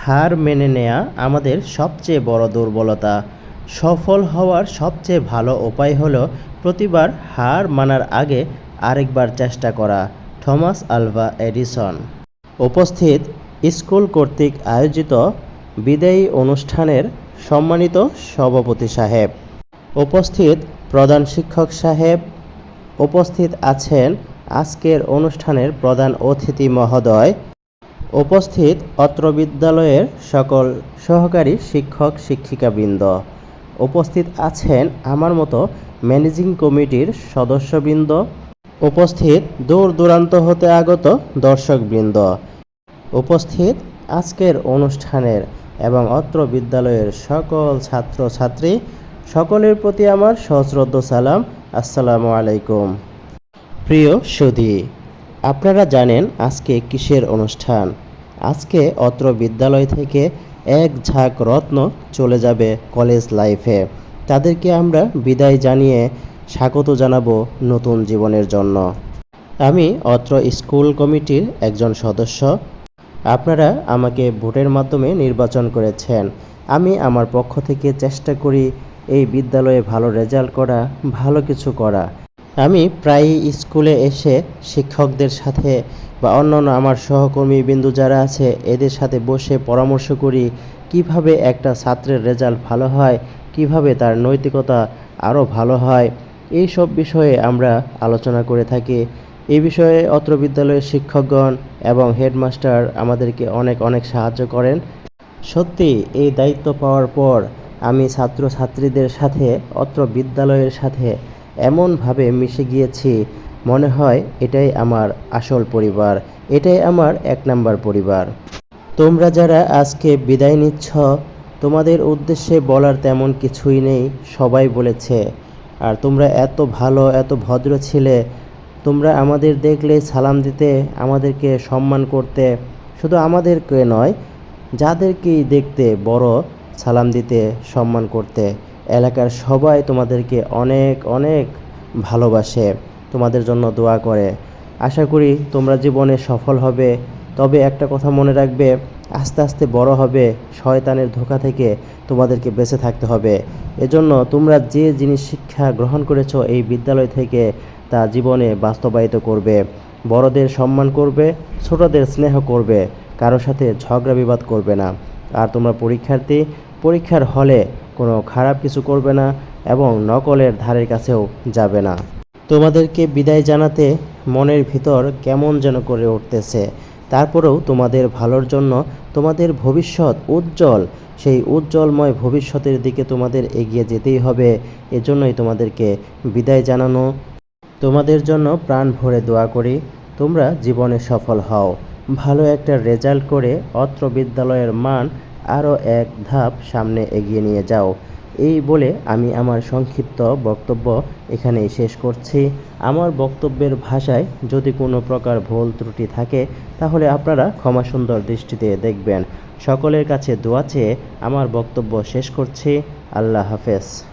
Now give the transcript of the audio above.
হার মেনে নেয়া আমাদের সবচেয়ে বড় দুর্বলতা। সফল হওয়ার সবচেয়ে ভালো উপায় হলো প্রতিবার হার মানার আগে আরেকবার চেষ্টা করা। Thomas Alva Edison. উপস্থিত স্কুল কর্তৃক আয়োজিত বিদায়ী অনুষ্ঠানের সম্মানিত সভাপতি সাহেব। উপস্থিত প্রধান শিক্ষক সাহেব। উপস্থিত আছেন আজকের অনুষ্ঠানের প্রধান অতিথি মহোদয় উপস্থিত অত্র বিদ্যালয়ের সকল সহকারী শিক্ষক শিক্ষিকাবৃন্দ। উপস্থিত আছেন আমার মতো ম্যানেজিং কমিটির সদস্যবৃন্দ। উপস্থিত দূর দূরান্ত হতে আগত দর্শকবৃন্দ। উপস্থিত আজকের অনুষ্ঠানের এবং অত্র বিদ্যালয়ের সকল ছাত্র ছাত্রী সকলের প্রতি আমার সশ্রদ্ধ সালাম আসসালামু আলাইকুম। প্রিয় সুধী আপনারা জানেন আজকে কিসের অনুষ্ঠান? আজকে অত্র বিদ্যালয় থেকে এক ঝাঁক রত্ন চলে যাবে কলেজ লাইফে। তাদেরকে আমরা বিদায় জানিয়ে স্বাগত জানাব নতুন জীবনের জন্য। আমি অত্র স্কুল কমিটির একজন সদস্য। আপনারা আমাকে ভোটের মাধ্যমে নির্বাচন করেছেন। আমি আমার পক্ষ থেকে চেষ্টা করি এই বিদ্যালয়ে ভালো রেজাল্ট করা, ভালো কিছু করা। আমি প্রায়ই স্কুলে এসে শিক্ষকদের সাথে বা অন্যান্য আমার সহকর্মী বিন্দু যারা আছে, এদের সাথে বসে পরামর্শ করি, কীভাবে একটা ছাত্রের রেজাল্ট ভালো হয়, কীভাবে তার নৈতিকতা আরও ভালো হয় এই সব বিষয়ে আমরা আলোচনা করে থাকি। এই বিষয়ে অত্র বিদ্যালয়ের শিক্ষকগণ এবং হেডমাস্টার আমাদেরকে অনেক অনেক সাহায্য করেন। সত্যি, এই দায়িত্ব পাওয়ার পর আমি ছাত্রছাত্রীদের সাথে, অত্র বিদ্যালয়ের সাথে এমনভাবে মিশে গিয়েছি। মনে হয় এটাই আমার আসল পরিবার, এটাই আমার এক নাম্বার পরিবার। তোমরা যারা আজকে বিদায় নিচ্ছ, তোমাদের উদ্দেশ্যে বলার তেমন কিছুই নেই, সবাই বলেছে। আর তোমরা এত ভালো, এত ভদ্র ছিলে, তোমরা আমাদের দেখলে সালাম দিতে, আমাদেরকে সম্মান করতে, শুধু আমাদেরকে নয়, যাদেরকেই দেখতে বড়, সালাম দিতে, সম্মান করতে। এলাকার সবাই তোমাদেরকে অনেক অনেক ভালোবাসে, তোমাদের জন্য দোয়া করে। আশা করি তোমরা জীবনে সফল হবে। তবে একটা কথা মনে রাখবে, আস্তে আস্তে বড় হবে, শয়তানের ধোকা থেকে তোমাদেরকে বেঁচে থাকতে হবে। এজন্য তোমরা যে জিনিস শিক্ষা গ্রহণ করেছ এই বিদ্যালয় থেকে তা জীবনে বাস্তবায়িত করবে। বড়দের সম্মান করবে, ছোটদের স্নেহ করবে কারোর সাথে ঝগড়া বিবাদ করবে না। আর তোমরা পরীক্ষার্থী, পরীক্ষার হলে কোনো খারাপ কিছু করবে না এবং নকলের ধারের কাছেও যাবে না। তোমাদেরকে বিদায় জানাতে মনের ভিতর কেমন যেন করে উঠতেছে। তারপরেও তোমাদের ভালোর জন্য তোমাদের ভবিষ্যৎ উজ্জ্বল, সেই উজ্জ্বলময় ভবিষ্যতের দিকে তোমাদের এগিয়ে যেতেই হবে। এজন্যই তোমাদেরকে বিদায় জানানো। তোমাদের জন্য প্রাণ ভরে দোয়া করি। তোমরা জীবনে সফল হও। ভালো একটা রেজাল্ট করে অত্র বিদ্যালয়ের মান আরও এক ধাপ সামনে এগিয়ে নিয়ে যাও। এই বলে আমি আমার সংক্ষিপ্ত বক্তব্য এখানে শেষ করছি। আমার বক্তব্যের ভাষায় যদি কোনো প্রকার ভুল ত্রুটি থাকে, তাহলে আপনারা ক্ষমা সুন্দর দৃষ্টিতে দেখবেন। সকলের কাছে দোয়া চেয়ে আমার বক্তব্য শেষ করছি। আল্লাহ হাফেজ।